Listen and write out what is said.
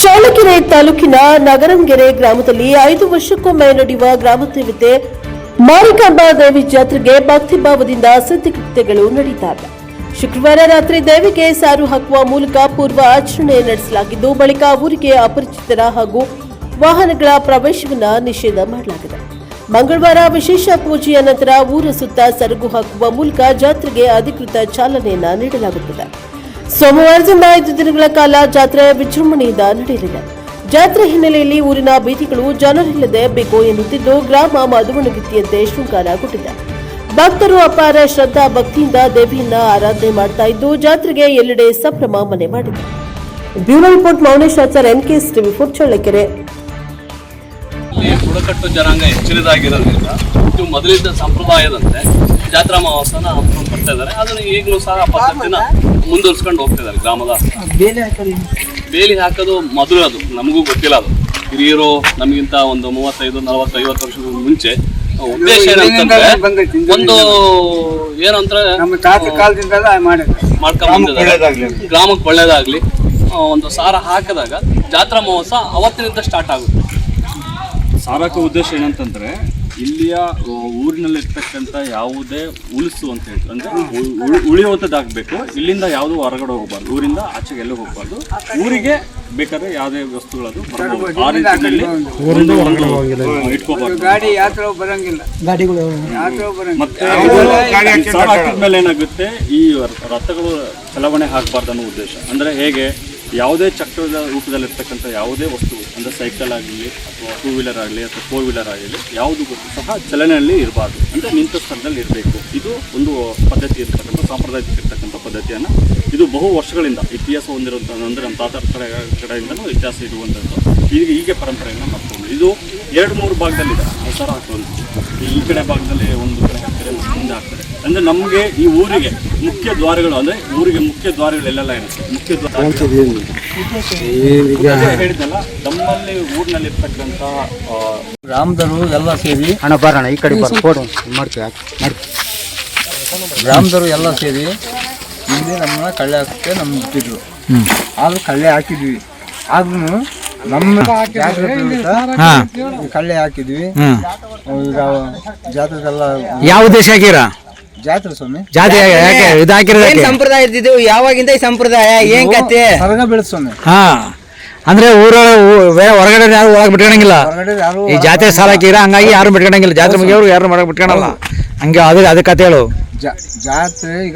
ಚಳ್ಳಕೆರೆ ತಾಲೂಕಿನ ನಗರಂಗೆರೆ ಗ್ರಾಮದಲ್ಲಿ ಐದು ವರ್ಷಕ್ಕೊಮ್ಮೆ ನಡೆಯುವ ಗ್ರಾಮ ದೇವತೆ ಮಾರಿಕಾಂಬಾ ದೇವಿ ಜಾತ್ರೆಗೆ ಭಕ್ತಿಭಾವದಿಂದ ಸಿದ್ಧಕೃತ್ಯಗಳು ನಡೆಯುತ್ತವೆ ಶುಕ್ರವಾರ ರಾತ್ರಿ ದೇವಿಗೆ ಸಾರು ಹಾಕುವ ಮೂಲಕ ಪೂರ್ವ ಆಚರಣೆ ನಡೆಸಲಾಗಿದ್ದು, ಬಳಿಕ ಊರಿಗೆ ಅಪರಿಚಿತರ ಹಾಗೂ ವಾಹನಗಳ ಪ್ರವೇಶವನ್ನ ನಿಷೇಧ ಮಾಡಲಾಗಿದೆ. ಮಂಗಳವಾರ ವಿಶೇಷ ಪೂಜೆಯ ನಂತರ ಊರ ಸುತ್ತ ಸರಗು ಹಾಕುವ ಮೂಲಕ ಜಾತ್ರೆಗೆ ಅಧಿಕೃತ ಚಾಲನೆಯನ್ನು ನೀಡಲಾಗುತ್ತದೆ. ಸೋಮವಾರದಿಂದ ಐದು ದಿನಗಳ ಕಾಲ ಜಾತ್ರೆ ವಿಜೃಂಭಣೆಯಿಂದ ನಡೆಯಲಿದೆ. ಜಾತ್ರೆ ಹಿನ್ನೆಲೆಯಲ್ಲಿ ಊರಿನ ಬೀದಿಗಳು ಜನರಿಲ್ಲದೆ ಬೇಕು ಎನ್ನುತ್ತಿದ್ದು ಗ್ರಾಮ ಮದುವಣಗಿತ್ತಿಯಂತೆ ಶೃಂಗಾರಗೊಂಡಿದೆ ಭಕ್ತರು ಅಪಾರ ಶ್ರದ್ಧಾ ಭಕ್ತಿಯಿಂದ ದೇವಿಯನ್ನ ಆರಾಧನೆ ಮಾಡ್ತಾ ಇದ್ದು ಜಾತ್ರೆಗೆ ಎಲ್ಲೆಡೆ ಸಂಭ್ರಮ ಮನೆ ಮಾಡಿದೆ. Bureau report Mounesh Achar K TV four Challakere. ಬುಡಕಟ್ಟು ಜನಾಂಗ ಹೆಚ್ಚಿನದಾಗಿರೋದ್ರಿಂದ ಮೊದಲಿದ್ದ ಸಂಪ್ರದಾಯದಂತೆ ಜಾತ್ರಾ ಮಹೋತ್ಸವನ ಹಮ್ಮಿಕೊಂಡು ಬರ್ತಾ ಇದ್ದಾರೆ. ಅದನ್ನು ಈಗಲೂ ಸಹ ಪದ್ಧತಿನ ಮುಂದುವರ್ಸ್ಕೊಂಡು ಹೋಗ್ತಿದ್ದಾರೆ ಗ್ರಾಮದ ಬೇಲಿ ಹಾಕೋದು ಮೊದಲು ಅದು. ನಮಗೂ ಗೊತ್ತಿಲ್ಲ ಅದು. ಹಿರಿಯರು ನಮಗಿಂತ ಒಂದು ಮೂವತ್ತೈದು ನಲವತ್ತು ಐವತ್ತು ವರ್ಷದ ಮುಂಚೆ ಉದ್ದೇಶ ಏನಂತಂದ್ರೆ ಒಂದು ಏನಂದ್ರೆ ಮಾಡ್ಕೊಂಡ್ ಗ್ರಾಮಕ್ಕೆ ಒಳ್ಳೇದಾಗ್ಲಿ ಒಂದು ಸಾರ ಹಾಕಿದಾಗ ಜಾತ್ರಾ ಮಹೋತ್ಸವ ಅವತ್ತಿನಿಂದ ಸ್ಟಾರ್ಟ್ ಆಗುತ್ತೆ. ಸಾರಕ ಉದ್ದೇಶ ಏನಂತಂದ್ರೆ ಇಲ್ಲಿಯ ಊರಿನಲ್ಲಿರ್ತಕ್ಕಂಥ ಯಾವುದೇ ಉಳಿಸು ಅಂತ ಹೇಳಿ ಅಂದ್ರೆ ಉಳಿಯುವಂಥದ್ದಾಗಬೇಕು. ಇಲ್ಲಿಂದ ಯಾವುದು ಹೊರಗಡೆ ಹೋಗಬಾರ್ದು. ಊರಿಂದ ಆಚೆಗೆ ಎಲ್ಲೂ ಹೋಗಬಾರ್ದು. ಊರಿಗೆ ಬೇಕಾದ್ರೆ ಯಾವುದೇ ವಸ್ತುಗಳದು. ಆ ರೀತಿಯಲ್ಲಿ ಇಟ್ಕೋಬಾರ್ದು. ಗಾಡಿ ಯಾತ್ರೆ ಬರಂಗಿಲ್ಲ. ಗಾಡಿಗಳು ಯಾತ್ರೆ ಬರಂಗಿಲ್ಲ. ಮತ್ತೆ ಏನಾಗುತ್ತೆ ಈ ರಥಗಳು ಚಲಾವಣೆ ಆಗಬಾರ್ದು ಅನ್ನೋ ಉದ್ದೇಶ. ಅಂದ್ರೆ ಹೇಗೆ? ಯಾವುದೇ ಚಕ್ರದ ರೂಪದಲ್ಲಿರ್ತಕ್ಕಂಥ ಯಾವುದೇ ವಸ್ತು, ಅಂದರೆ ಸೈಕಲ್ ಆಗಲಿ ಅಥವಾ ಟೂ ವೀಲರ್ ಆಗಲಿ ಅಥವಾ ಫೋರ್ ವೀಲರ್ ಆಗಲಿ ಯಾವುದು ಸಹ ಚಲನೆಯಲ್ಲಿ ಇರಬಾರ್ದು ಅಂದರೆ ನಿಂತ ಸ್ಥಳದಲ್ಲಿ ಇರಬೇಕು. ಇದು ಒಂದು ಪದ್ಧತಿ ಇರ್ತಕ್ಕಂಥ, ಸಾಂಪ್ರದಾಯಿಕ ಇರ್ತಕ್ಕಂಥ ಪದ್ಧತಿಯನ್ನು ಇದು ಬಹು ವರ್ಷಗಳಿಂದ ಇತಿಹಾಸ ಹೊಂದಿರುವಂಥ ಅಂದರೆ ನಮ್ಮ ಕಡೆ ಕಡೆಯಿಂದಲೂ ಇತಿಹಾಸ ಇರುವಂಥದ್ದು ಈಗ ಹೀಗೆ ಪರಂಪರೆಯನ್ನು ಮಾಡ್ಕೊಂಡು ಇದು ಎರಡು ಮೂರು ಭಾಗದಲ್ಲಿದೆ. ಹಾಕುವಂಥದ್ದು ಈ ಕಡೆ ಭಾಗದಲ್ಲಿ ಒಂದು ಕಡೆ ಹಾಕ್ತಾರೆ ಮುಂದೆ ಹಾಕ್ತಾರೆ. ಅಂದರೆ ನಮಗೆ ಈ ಊರಿಗೆ ಮುಖ್ಯ ದ್ವಾರಗಳು, ಅಂದರೆ ಊರಿಗೆ ಮುಖ್ಯ ದ್ವಾರಗಳು ಎಲ್ಲೆಲ್ಲ ಇರುತ್ತೆ. ಮುಖ್ಯ ದ್ವಾರ ನಮ್ಮಲ್ಲಿ ಗ್ರಾಮದವರು ಎಲ್ಲ ಸೇರಿ ಹಣ ಬರೋಣ ಈ ಕಡೆ ಬರ ಫೋಟೋ ಮಾಡ್ತೀವಿ ಮಾಡಿ ಎಲ್ಲ ಸೇರಿ ಇಲ್ಲಿ ನಮ್ಮನ್ನ ಕಳ್ಳೆ ಹಾಕಕ್ಕೆ ನಮ್ಗೆ ಬಿಟ್ಟಿದ್ರು ಆದ್ರೂ ಕಳ್ಳೆ ಹಾಕಿದ್ವಿ. ಆದ್ರೂ ನಮ್ಮ ಜಾತ್ರೆ ಕಳ್ಳೆ ಹಾಕಿದ್ವಿ. ಈಗ ಜಾತ್ರೆದೆಲ್ಲ ಯಾವ ಉದ್ದೇಶ ಹಾಕಿರ? ಜಾತ್ರೆ ಸ್ವಾಮಿ. ಜಾತಿ ಯಾಕೆ? ಸಂಪ್ರದಾಯ ಇದ್ದಿದ್ದು? ಯಾವಾಗಿಂದ ಈ ಸಂಪ್ರದಾಯ? ಏನ್ ಕತೆ ಬೀಳ್ ಸ್ವಾಮಿ. ಹಾ. ಅಂದ್ರೆ ಊರ ಹೊರಗಡೆ ಯಾರು ಒಳಗೆ ಬಿಟ್ಕೊಳಂಗಿಲ್ಲ ಹೊರಗಡೆ ಯಾರು ಈ ಜಾತ್ರೆ ಸಾಲ ಹಾಕಿರ ಹಂಗಾಗಿ ಯಾರು ಬಿಟ್ಕೊಳಂಗಿಲ್ಲ ಜಾತ್ರೆ ಮುಗಿಯೋರು ಯಾರು ಮಾಡಕ್ ಬಿಟ್ಕೊಳಲ್ಲ ಹಂಗೆ ಅದು ಅದ ಕತೆ ಹೇಳು. ಜಾ- ಜಾತ್ರೆ ಈಗ